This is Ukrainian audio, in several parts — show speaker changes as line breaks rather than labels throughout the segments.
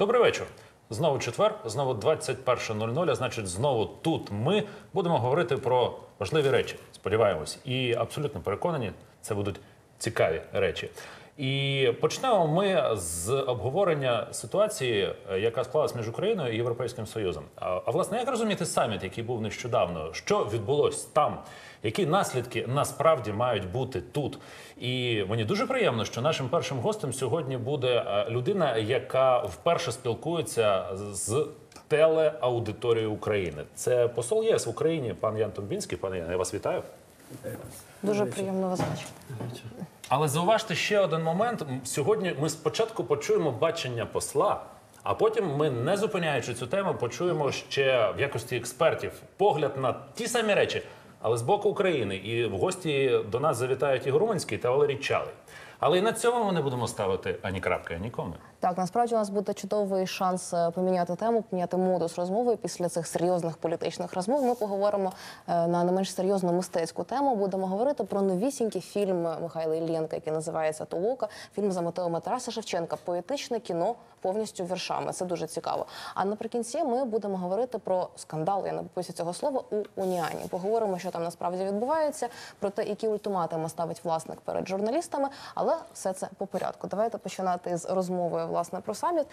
Добрий вечір. Знову четвер, знову 21.00, а значить, знову тут ми будемо говорити про важливі речі. Сподіваємось, і абсолютно переконані, це будуть цікаві речі. І почнемо ми з обговорення ситуації, е, яка склалась між Україною і Європейським Союзом. А, а власне, як розуміти саміт, який був нещодавно? Що відбулось там? Які наслідки насправді мають бути тут? І мені дуже приємно, що нашим першим гостем сьогодні буде е, людина, яка вперше спілкується з телеаудиторією України. Це посол ЄС в Україні, пан Ян Томбінський. Пане Ян, я вас вітаю.
Дуже приємно вас бачити.
Але зауважте ще один момент. Сьогодні ми спочатку почуємо бачення посла, а потім ми, не зупиняючи цю тему, почуємо ще в якості експертів погляд на ті самі речі, але з боку України. І в гості до нас завітають Ігор Руманський та Валерій Чалий. Але і на цьому ми не будемо ставити ані крапки, ані коми.
Так, насправді у нас буде чудовий шанс е, поміняти тему, поміняти модус розмови. Після цих серйозних політичних розмов ми поговоримо е, на не менш серйозну мистецьку тему. Будемо говорити про новісінький фільм Михайла Іллєнка, який називається Толока. Фільм за мотивами Тараса Шевченка. Поетичне кіно повністю віршами. Це дуже цікаво. А наприкінці ми будемо говорити про скандал. Я не боюся цього слова у Уніані. Поговоримо, що там насправді відбувається, про те, які ультиматуми ставить власник перед журналістами. Але все це по порядку. Давайте починати з розмови власне про саміт.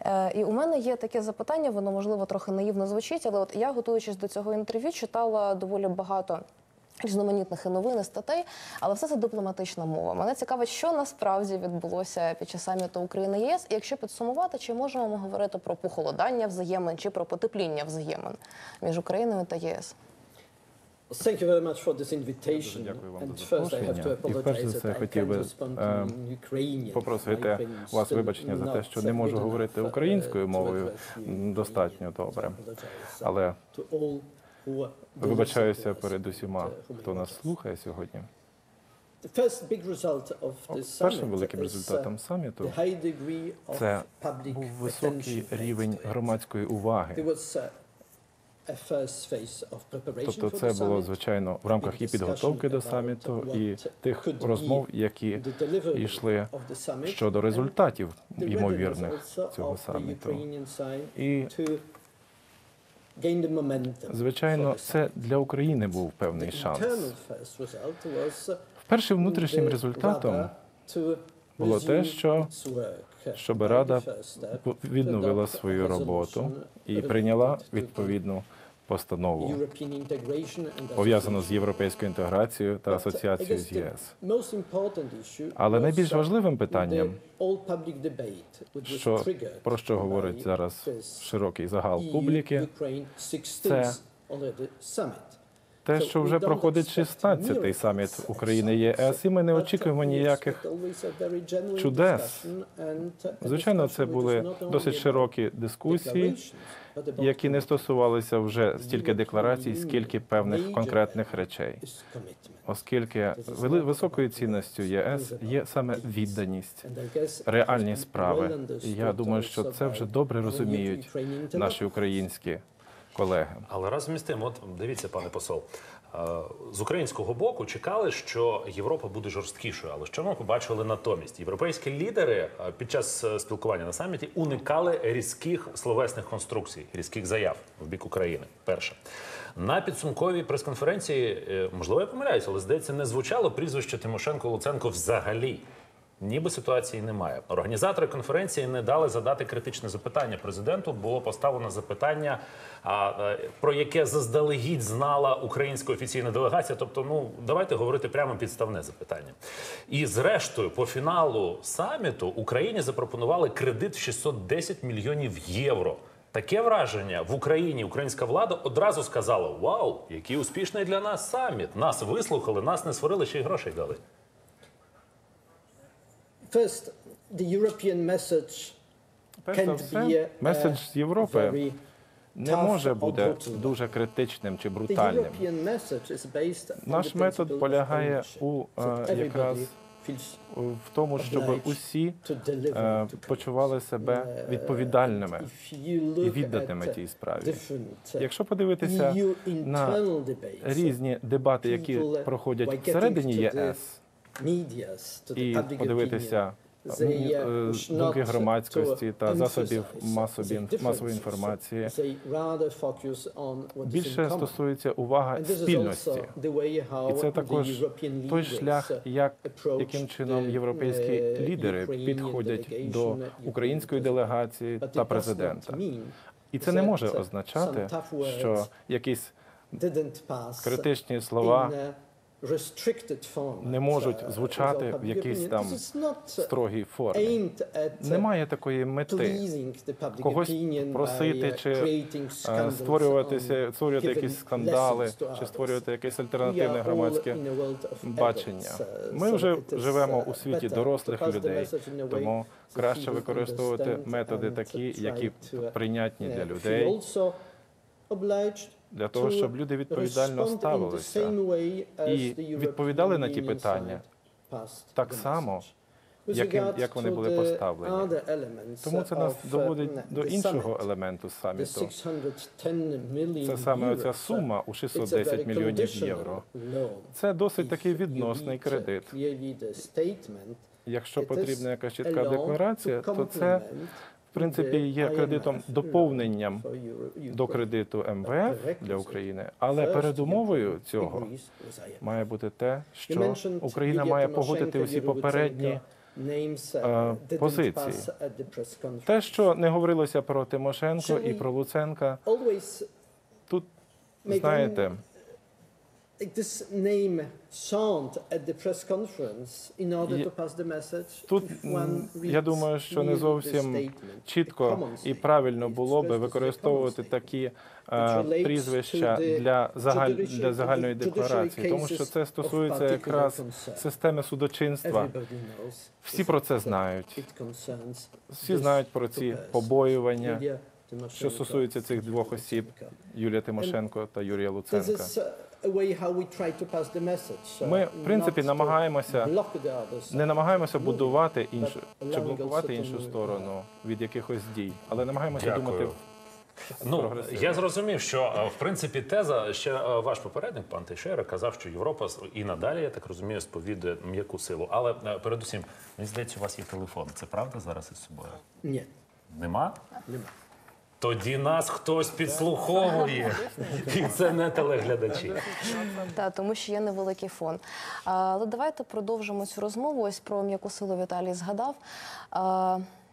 Е, і у мене є таке запитання, воно можливо трохи наївно звучить, але от я, готуючись до цього інтерв'ю, читала доволі багато. Різноманітних і новин, і статей, але все це дипломатична мова. Мене цікавить, що насправді відбулося під час саміту України ЄС. І якщо підсумувати, чи можемо ми говорити про похолодання взаємин чи про потепління взаємин між Україною та ЄС?
Thank you very much for this invitation.
Дякую вам
And
за
first I have to
запрошення. І перш
apologize
за
that
все
I
хотів
can't
би
respond
е,
to Ukrainian.
попросити вас вибачення за те, що не можу говорити
uh,
українською мовою достатньо
Ukrainian.
добре.
Uh,
Але вибачаюся перед усіма,
uh,
хто нас слухає сьогодні. Першим великим
uh,
результатом саміту це був високий рівень громадської уваги. Тобто, це було звичайно в рамках і підготовки до саміту, і тих розмов, які йшли щодо результатів ймовірних цього саміту. І звичайно, це для України був певний шанс. Першим внутрішнім результатом було те, що щоб Рада відновила свою роботу і прийняла відповідну постанову, пов'язану з європейською інтеграцією та асоціацією з єС. Але найбільш
uh,
важливим питанням, що про що говорить зараз широкий загал публіки,
Ukraine 16th already summit.
Те, що вже проходить
expect
16-й саміт України ЄС, і ми не очікуємо ніяких чудес.
a
Звичайно, це були досить широкі дискусії, які не стосувалися вже стільки декларацій, скільки певних конкретних речей. Оскільки високою цінністю ЄС є саме відданість, реальні справи. І я думаю, що це вже добре розуміють наші українські колеги.
Але разом із тим, от дивіться, пане посол, е, з українського боку чекали, що Європа буде жорсткішою. Але що ми побачили натомість? Європейські лідери е, під час е, спілкування на саміті уникали різких словесних конструкцій, різких заяв в бік України. Перше. На підсумковій прес-конференції, можливо, я помиляюся, але здається, не звучало прізвище Тимошенко Луценко взагалі. Ніби ситуації немає. Організатори конференції не дали задати критичне запитання президенту. Було поставлено запитання, е, про яке заздалегідь знала українська офіційна делегація. Тобто, ну давайте говорити прямо підставне запитання. І зрештою, по фіналу саміту Україні запропонували кредит в 610 мільйонів євро. Таке враження в Україні українська влада одразу сказала: Вау, який успішний для нас саміт! Нас вислухали, нас не сварили, ще й грошей дали.
First, the European message
Перш за
can't
все,
be a,
меседж з Європи
very
не може бути дуже критичним чи
The
брутальним.
European message is based on
Наш
the
метод полягає у е, якраз в тому, щоб усі е, почували себе
Uh,
відповідальними
if you
і
look
відданими
at
тій справі.
different uh,
Якщо подивитися на
internal debates,
різні дебати, які
uh,
проходять всередині ЄС, і подивитися
uh,
е, думки громадськості та засобів масової інформації. Більше стосується увага спільності. І це також той шлях,
uh,
як яким чином європейські
uh,
лідери підходять до української делегації та президента. І це не може означати,
tough words
що якісь критичні слова не можуть
uh,
звучати в якійсь там
uh,
строгій формі.
uh,
Немає такої мети когось просити
uh,
чи, е, створюватися, створювати якісь скандали чи створювати якесь альтернативне громадське бачення.
uh,
Ми вже живемо
uh,
у світі дорослих людей, тому краще використовувати методи такі, які
uh,
прийнятні для
uh,
людей, для того, щоб люди відповідально ставилися. і відповідали на ті питання так само, яким- як вони були поставлені. Тому це нас
uh,
доводить до іншого елементу саміту. Це саме оця сума у 610 мільйонів євро. Це досить такий відносний кредит. Якщо потрібна якась чітка декларація, то це в принципі є кредитом доповненням до кредиту МВФ для України, але передумовою цього має бути те, що Україна має погодити усі попередні
uh,
е, позиції. те, що не говорилося про Тимошенко і про Луценка, тут знаєте,
this name sound at the press conference in order to pass the message.
Тут я думаю, що не зовсім чітко і правильно було би використовувати такі е, прізвища для загаль для загальної декларації, тому що це стосується якраз системи судочинства. Всі про це знають. Всі знають про ці побоювання, що стосується цих двох осіб. Юлія Тимошенко та Юрія Луценка. Ми, в принципі, намагаємося
block the others.
не намагаємося будувати іншу чи блокувати іншу сторону від якихось дій, але намагаємося
Дякую.
думати
Ну я зрозумів, що е, в принципі теза ще е, ваш попередник, пан Тейшера, казав, що Європа і надалі, я так розумію, сповідує м'яку силу. Але е, передусім, мені здається, у вас є телефон. Це правда зараз із собою?
Ні,
Нема?
нема.
Тоді нас хтось підслуховує, і це не телеглядачі.
Та тому що є невеликий фон. Але давайте продовжимо цю розмову. Ось про м'яку силу Віталій згадав.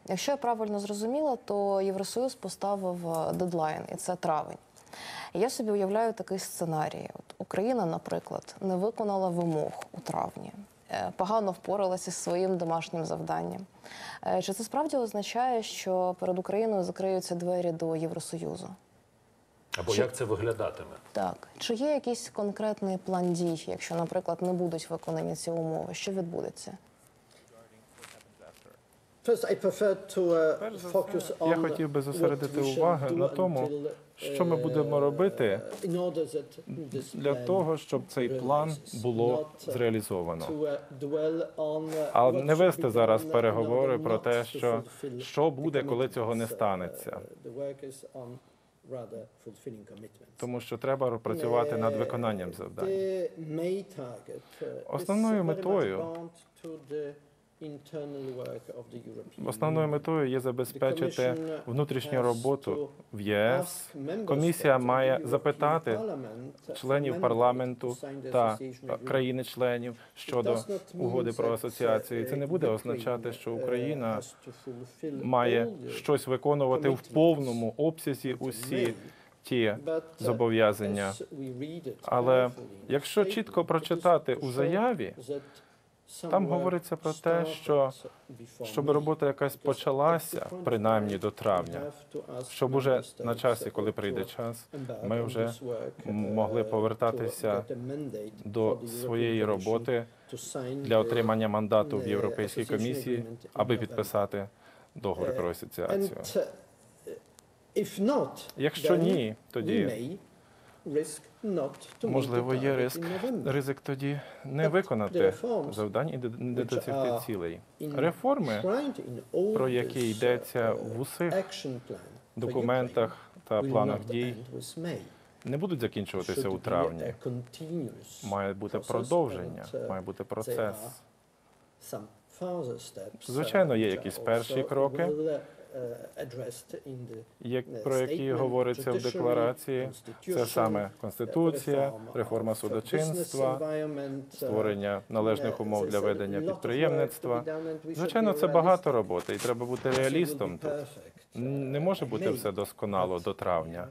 Якщо я правильно зрозуміла, то Євросоюз поставив е, дедлайн, і це травень. Я собі уявляю такий сценарій. От Україна, наприклад, не виконала вимог у травні, погано впоралася зі своїм домашнім завданням. Е, Чи це справді означає, що перед Україною закриються двері до Євросоюзу?
Або як це виглядатиме?
Так, чи є якийсь конкретний план дій, якщо, наприклад, не будуть виконані ці умови, що відбудеться?
Uh,
Перш за все, я хотів би зосередити увагу на тому, що ми
uh,
будемо робити для того, щоб цей план було
uh,
зреалізовано.
uh, uh,
А не вести зараз переговори про те, що що буде, коли цього не станеться.
Uh.
Тому що треба працювати над виконанням завдань.
Uh,
Основною метою- Основною метою є забезпечити внутрішню роботу в ЄС. Комісія має запитати членів парламенту та країни-членів щодо угоди про асоціацію. Це не буде
uh,
означати, що
uh,
Україна має щось виконувати в повному обсязі усі ті
uh,
зобов'язання. Але якщо чітко прочитати у заяві, там говориться про те, що щоб робота якась почалася
the point
принаймні до травня, щоб уже на часі, коли прийде час, ми вже
uh,
могли повертатися до своєї роботи для отримання мандату в Європейській комісії, аби підписати договір про асоціацію.
uh, if not,
Якщо ні, тоді можливо є ризик, ризик тоді не виконати завдань і не досягти цілей. Реформи, про які йдеться
uh,
в усіх документах та планах дій, не будуть закінчуватися у травні. Має бути продовження,
uh,
має бути процес. Звичайно, є якісь перші кроки.
The
Є
uh,
про які говориться в декларації. Це саме конституція, реформа
uh, business
судочинства, створення належних умов для ведення підприємництва. Звичайно, це багато роботи, і треба бути реалістом тут. Не може бути все досконало до травня,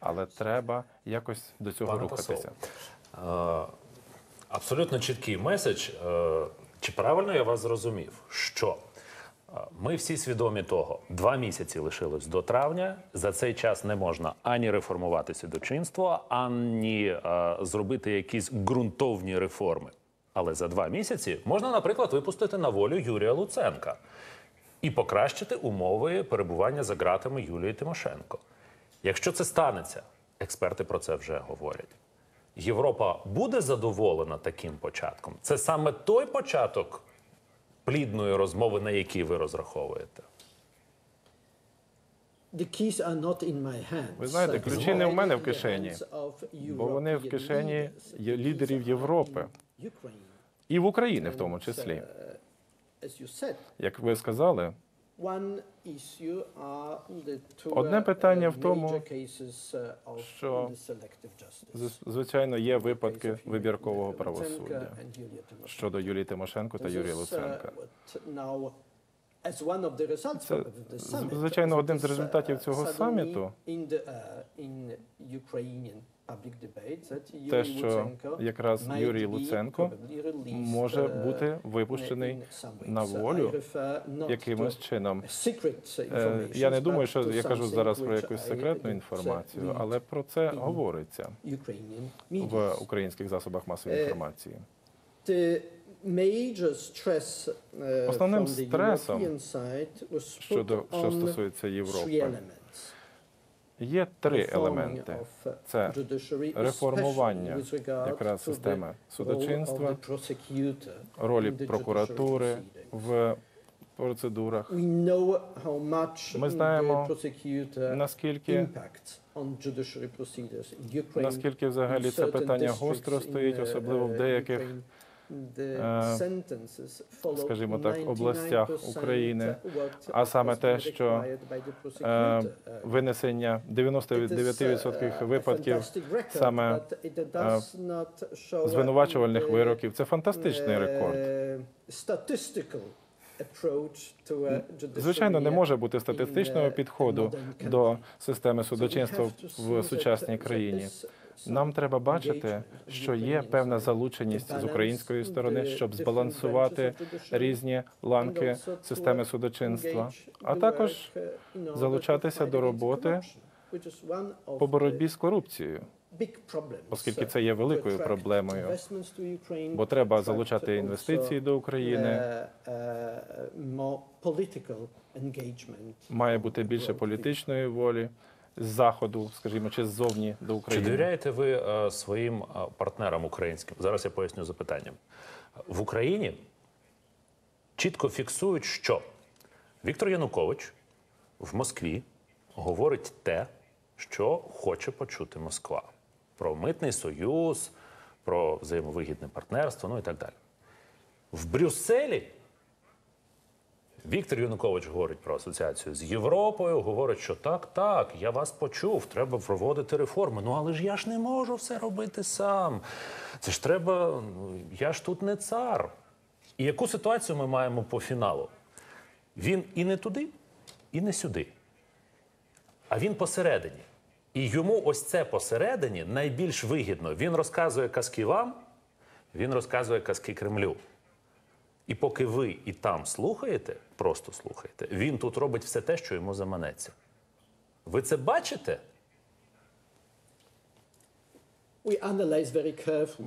але треба якось до цього
Пане
рухатися.
е, абсолютно чіткий меседж. Е, Чи правильно я вас зрозумів, що е, ми всі свідомі того, два місяці лишилось до травня. За цей час не можна ані реформувати судочинство, ані е, зробити якісь ґрунтовні реформи. Але за два місяці можна, наприклад, випустити на волю Юрія Луценка і покращити умови перебування за ґратами Юлії Тимошенко. Якщо це станеться, експерти про це вже говорять. Європа буде задоволена таким початком. Це саме той початок плідної розмови, на які ви розраховуєте.
Ви знаєте, ключі не в мене в кишені, бо вони в кишені лідерів Європи. І в Україні в тому числі.
Uh,
Як ви сказали, Одне
uh,
питання
uh,
в тому,
uh,
що звичайно, є випадки вибіркового правосуддя. Щодо Юлії Тимошенко та Юрія Луценка. Це, звичайно, одним з результатів цього саміту те, що якраз Юрій Луценко може
uh,
бути випущений на волю якимось чином. Е, Я не думаю, що я кажу зараз про якусь секретну інформацію, але про це говориться в українських засобах масової
Е,
інформації. Основним стресом Щодо що стосується Європи. Є три елементи:
uh,
це реформування якраз системи судочинства, ролі прокуратури в процедурах. Ми знаємо, наскільки наскільки взагалі це питання гостро стоїть,
uh,
особливо в
uh,
деяких, Е, скажімо так,
99%
областях України, а саме те, що, Е.
Uh,
Винесення
it is,
99%
uh, a
випадків саме, звинувачувальних вироків. Це фантастичний рекорд.
Uh,
Звичайно, не може бути статистичного
uh,
підходу до системи судочинства в сучасній країні. Нам треба бачити, що є певна залученість з української сторони, щоб збалансувати різні ланки системи судочинства, а також
uh,
залучатися до роботи по боротьбі з корупцією, оскільки
uh,
це є великою проблемою. Бо треба залучати інвестиції до України.
uh, uh, political engagement
Має бути більше політичної волі з заходу, скажімо, чи ззовні до
Чи
України.
довіряєте ви е, своїм е, партнерам українським? Зараз я поясню запитанням. В Україні чітко фіксують, що Віктор Янукович в Москві говорить те, що хоче почути Москва: про митний союз, про взаємовигідне партнерство, ну і так далі. В Брюсселі Віктор Янукович говорить про асоціацію з Європою, говорить, що так, так, я вас почув, треба проводити реформи. Ну але ж я ж не можу все робити сам. Це ж треба, ну, я ж тут не цар. І яку ситуацію ми маємо по фіналу? Він і не туди, і не сюди. А він посередині. І йому ось це посередині найбільш вигідно. Він розказує казки вам, він розказує казки Кремлю. І поки ви і там слухаєте, просто слухаєте, він тут робить все те, що йому заманеться. Ви це бачите?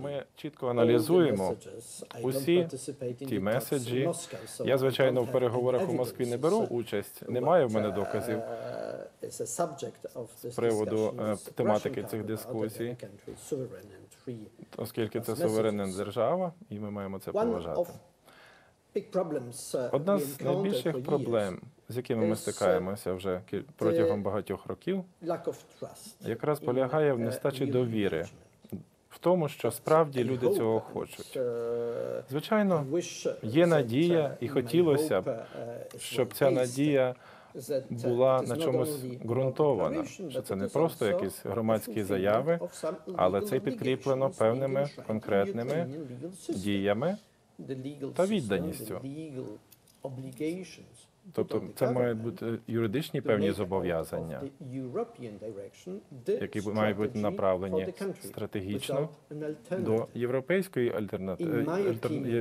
Ми чітко аналізуємо усі ті меседжі. Я, звичайно, в переговорах у Москві не беру
uh,
участь, немає в мене доказів.
Uh,
З приводу, е, тематики цих дискусій. Оскільки це суверенна держава, і ми маємо це поважати.
uh,
Одна з найбільших проблем, з якими ми стикаємося вже протягом багатьох років, якраз полягає в
uh,
нестачі довіри в тому, що справді люди цього хочуть.
uh,
Звичайно,
uh,
є надія,
uh,
і хотілося б,
uh,
щоб ця надія
uh,
була на чомусь ґрунтована, що це не просто якісь громадські заяви, але це підкріплено певними конкретними діями. Та відданістю. Тобто це мають бути юридичні певні зобов'язання, які мають бути направлені стратегічно до європейської альтернативи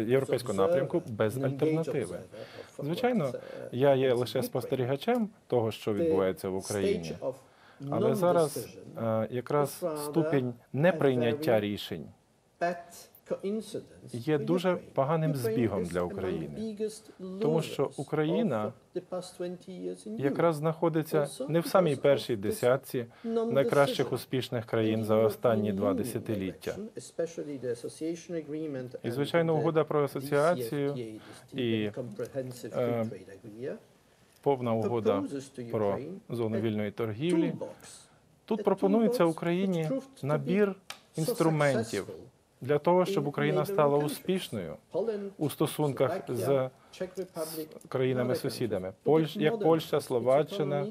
європейського напрямку без альтернативи. Звичайно, я є лише спостерігачем того, що відбувається в Україні. Але зараз е, якраз ступінь неприйняття рішень є дуже поганим збігом для України. Тому що Україна
of the past 20 years in
Якраз знаходиться не в самій першій десятці найкращих успішних країн за останні два десятиліття. І, звичайно, угода про асоціацію і, е, Повна угода про зону вільної торгівлі. Тут пропонується Україні набір інструментів для того, щоб Україна стала успішною у стосунках з країнами-сусідами. Польщ, як Польща, Словаччина,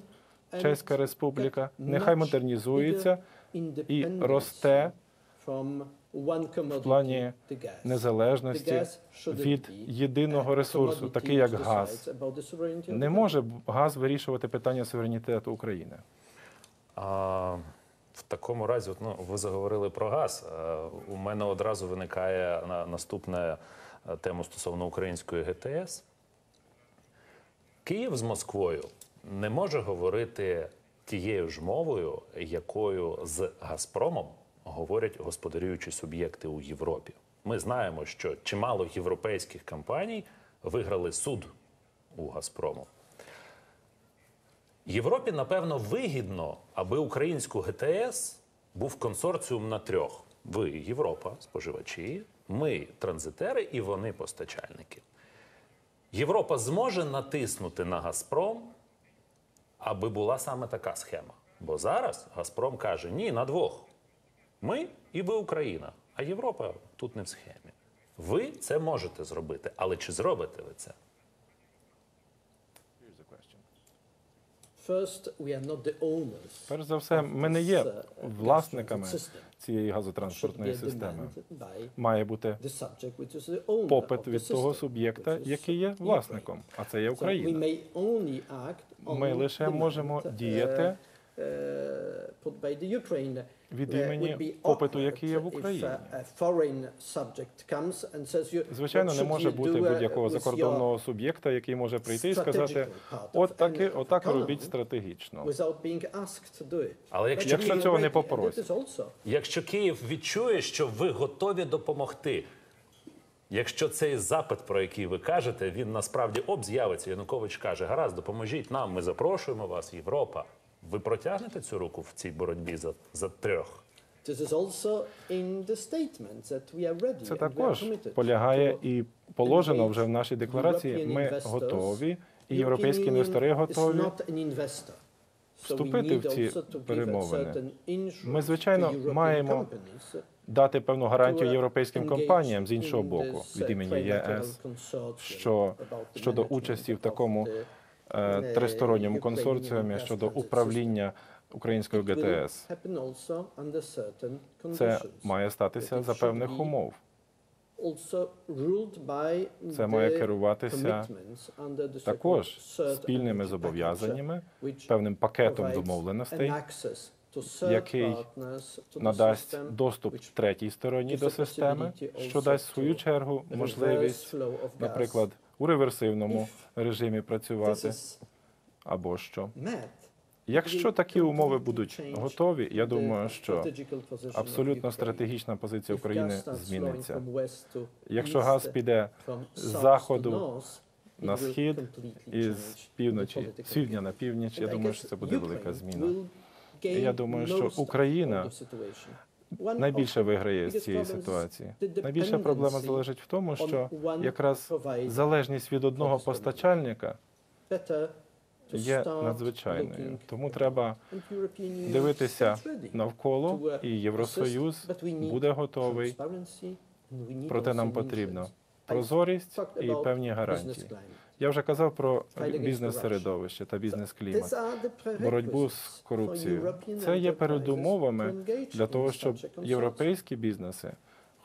Чеська Республіка. Нехай модернізується і росте в плані незалежності від єдиного ресурсу, такий як газ. Не може газ вирішувати питання суверенітету України.
В такому разі, от, ну, ви заговорили про газ. Е, У мене одразу виникає на, наступна е, тема стосовно української ГТС. Київ з Москвою не може говорити тією ж мовою, якою з Газпромом говорять господарюючі суб'єкти у Європі. Ми знаємо, що чимало європейських компаній виграли суд у Газпрому. Європі, напевно, вигідно, аби українську ГТС був консорціум на трьох: ви Європа, споживачі, ми транзитери і вони постачальники. Європа зможе натиснути на Газпром, аби була саме така схема. Бо зараз Газпром каже: ні, на двох. Ми і ви Україна, а Європа тут не в схемі. Ви це можете зробити, але чи зробите ви це?
Перш за все, ми не є власниками цієї газотранспортної системи. Має бути попит від того суб'єкта, який є власником, а це є Україна. Ми лише можемо
uh,
діяти від імені попиту, який є в
uh,
Україні. Звичайно, не може бути
uh,
будь-якого закордонного суб'єкта, який може прийти і сказати: от так, і- отак робіть стратегічно.
Але якщо
Якщо цього не попросять.
Якщо Київ відчує, що ви готові допомогти, якщо цей запит, про який ви кажете, він насправді об з'явиться, Янукович каже: гаразд, допоможіть нам, ми запрошуємо вас, Європа. Ви протягнете цю руку в цій боротьбі за, за трьох?
Це також полягає і положено вже в нашій декларації. Ми готові, і європейські інвестори готові. вступити в ці перемовини. Ми, звичайно, маємо Дати певну гарантію європейським компаніям з іншого боку від імені ЄС що щодо участі в такому тристоронньому
Ukrainian
консорціумі щодо управління українською ГТС. Це має статися за певних умов. Це має керуватися також спільними зобов'язаннями, певним пакетом домовленостей, який надасть доступ третій стороні до системи, що дасть в свою чергу можливість, наприклад, у реверсивному режимі працювати або що. Якщо такі умови будуть готові, я думаю, що абсолютно стратегічна позиція України зміниться. Якщо газ піде з заходу на схід і з півночі, з півдня на північ, я думаю, що це буде велика зміна. І я думаю, що Україна найбільше виграє з цієї ситуації. Найбільша проблема залежить в тому, що якраз залежність від одного постачальника є надзвичайною. Тому треба дивитися навколо,
uh,
і Євросоюз буде готовий. Проте нам потрібно прозорість і певні гарантії. Я вже казав про бізнес-середовище та бізнес-клімат. боротьбу з корупцією. Це є передумовами для того, щоб європейські бізнеси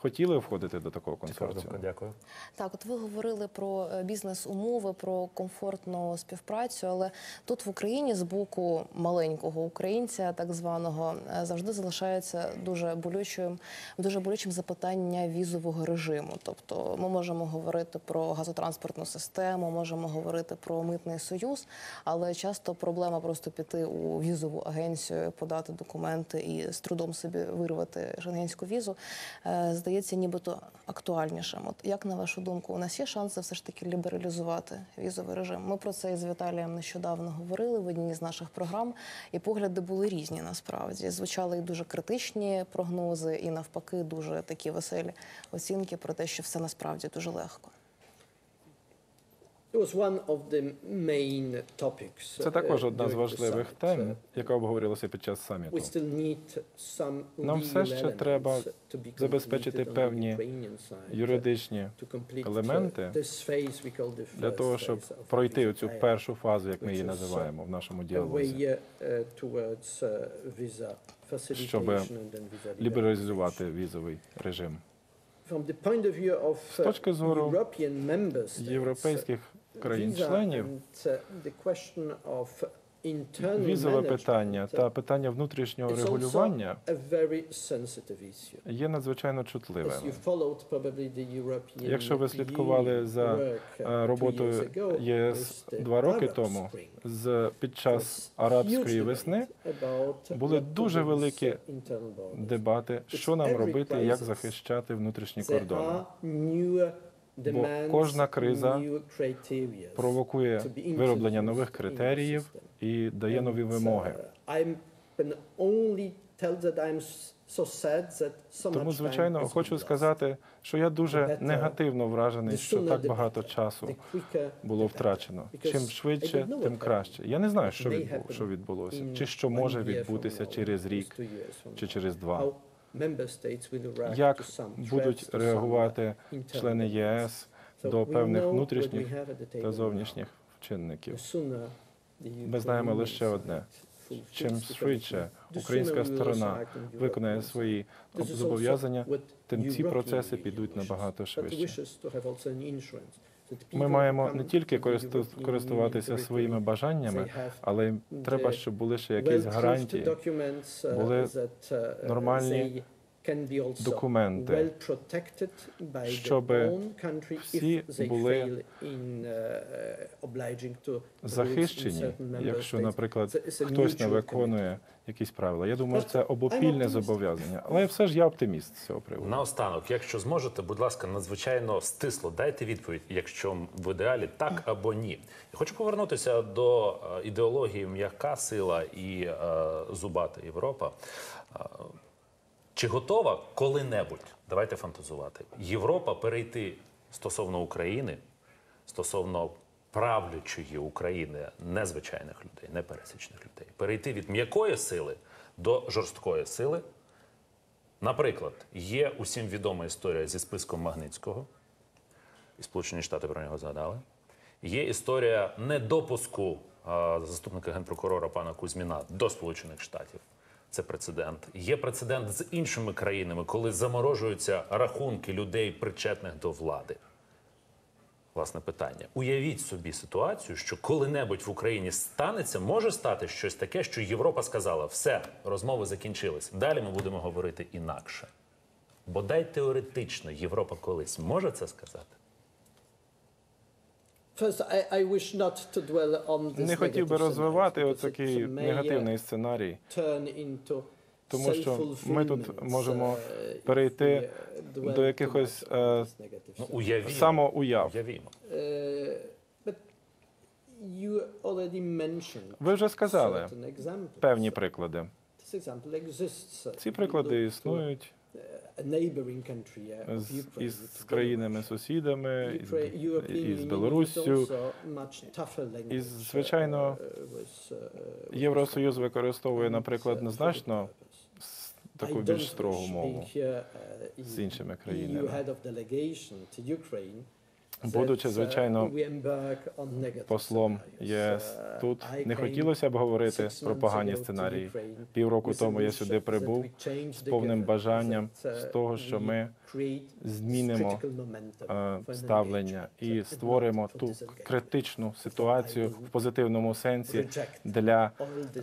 хотіли входити до такого консорціуму.
дякую.
Так, от ви говорили про е, бізнес-умови, про комфортну співпрацю, але тут в Україні з боку маленького українця, так званого, е, завжди залишається дуже болючим, дуже болючим запитання візового режиму. Тобто, ми можемо говорити про газотранспортну систему, можемо говорити про митний союз, але часто проблема просто піти у візову агенцію, подати документи і з трудом собі вирвати шенгенську візу, е, здається, нібито актуальнішим. От як на вашу думку, у нас є шанси все ж таки лібералізувати візовий режим? Ми про це із Віталієм нещодавно говорили в одній з наших програм, і погляди були різні насправді. Звучали і дуже критичні прогнози, і навпаки, дуже такі веселі оцінки про те, що все насправді дуже легко.
Це також
uh,
одна з важливих тем,
Uh,
яка обговорилася під час саміту. Нам все ще треба забезпечити певні Юридичні
uh,
елементи для того, щоб пройти оцю першу фазу, як ми її називаємо в нашому діалозі,
uh, uh, visa
лібералізувати візовий режим. З точки
uh,
зору європейських країн-членів
uh,
візове питання
uh,
та питання внутрішнього регулювання є надзвичайно
As
чутливим.
you followed probably the European
Якщо ви слідкували за
uh,
е, роботою ЄС два роки тому, з під час арабської весни були дуже великі дебати, що нам робити, як захищати внутрішні кордони.
Demands,
кожна криза Провокує вироблення нових критеріїв і дає нові вимоги.
uh,
Тому, звичайно, хочу сказати, що я дуже негативно вражений, що так багато часу було втрачено. Чим швидше, тим краще. Я не знаю, що відбулося, чи що може відбутися через рік чи через два. Як будуть реагувати члени. ЄС до певних внутрішніх та зовнішніх чинників? Ми знаємо лише одне. Чим швидше українська сторона виконає свої зобов'язання, тим ці процеси підуть набагато швидше. Ми маємо не тільки користуватися своїми бажаннями, але треба, щоб були ще якісь гарантії,
uh,
були
uh,
нормальні документи, щоб всі були
uh,
захищені, якщо, наприклад, хтось не виконує якісь правила. Я думаю, це обопільне зобов'язання. Але все ж я оптиміст з цього приводу.
Наостанок, якщо зможете, будь ласка, надзвичайно стисло дайте відповідь, якщо в ідеалі так або ні. Я хочу повернутися до е, ідеології м'яка сила і е, зубата Європа. Чи готова коли-небудь, давайте фантазувати, Європа перейти стосовно України, стосовно правлячої України, незвичайних людей, не пересічних людей, перейти від м'якої сили до жорсткої сили, Наприклад, є усім відома історія зі списком Магнитського, і Сполучені Штати про нього згадали. Є історія недопуску заступника генпрокурора пана Кузьміна до Сполучених Штатів. Це прецедент. Є прецедент з іншими країнами, коли заморожуються рахунки людей, причетних до влади. Власне питання. Уявіть собі ситуацію, що коли-небудь в Україні станеться, може стати щось таке, що Європа сказала: все, розмови закінчились. Далі ми будемо говорити інакше. Бодай теоретично Європа колись може це сказати.
Не хотів би розвивати отакий
uh,
негативний сценарій, Тому що ми тут можемо
uh,
перейти
uh,
до якихось, е,
Ну,
самоуяв.
Уявімо.
Uh, but you already mentioned
Ви вже сказали
certain examples.
певні приклади. Ці приклади існують. З, із
to
країнами-сусідами, із, Білоруссю. І, звичайно,
uh, uh, with
Євросоюз використовує, наприклад,
uh,
незначно таку більш строгу мову
uh,
з іншими країнами. Будучи,
uh,
звичайно, послом. ЄС
Uh,
тут не хотілося б говорити про погані сценарії. Півроку тому я сюди прибув з повним бажанням
uh,
з того, що ми змінимо е, ставлення і створимо ту критичну ситуацію в позитивному сенсі для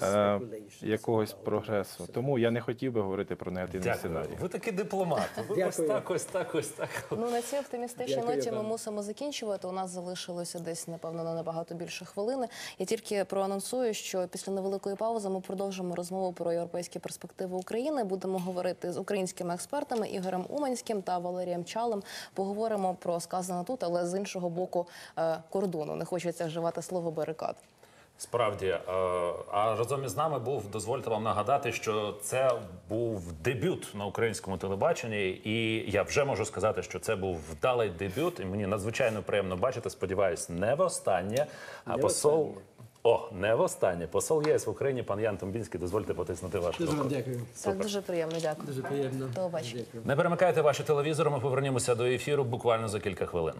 е, якогось прогресу. Тому я не хотів би говорити про негативні
Дякую.
сценарії.
Ви такий дипломат. Ви ось так, ось так, ось так.
Ну на цій оптимістичній ноті ми мусимо закінчувати. У нас залишилося десь напевно на набагато більше хвилини. Я тільки проанонсую, що після невеликої паузи ми продовжимо розмову про європейські перспективи України. Будемо говорити з українськими експертами Ігорем Уманським та Валерієм Чалем. Поговоримо про сказане тут, але з іншого боку е, кордону. Не хочеться вживати слово барикад.
Справді, е, а разом із нами був, дозвольте вам нагадати, що це був дебют на українському телебаченні, і я вже можу сказати, що це був вдалий дебют, і мені надзвичайно приємно бачити. Сподіваюсь, не востаннє. А
Не
посол. О, не востаннє. Посол ЄС в Україні, пан Ян Томбінський, дозвольте потиснути вашу
Дуже
руку.
вам дякую.
Так дуже приємно. Дякую.
Дуже приємно.
До побачення.
Дякую.
Не перемикайте ваші телевізори. Ми повернемося до ефіру буквально за кілька хвилин.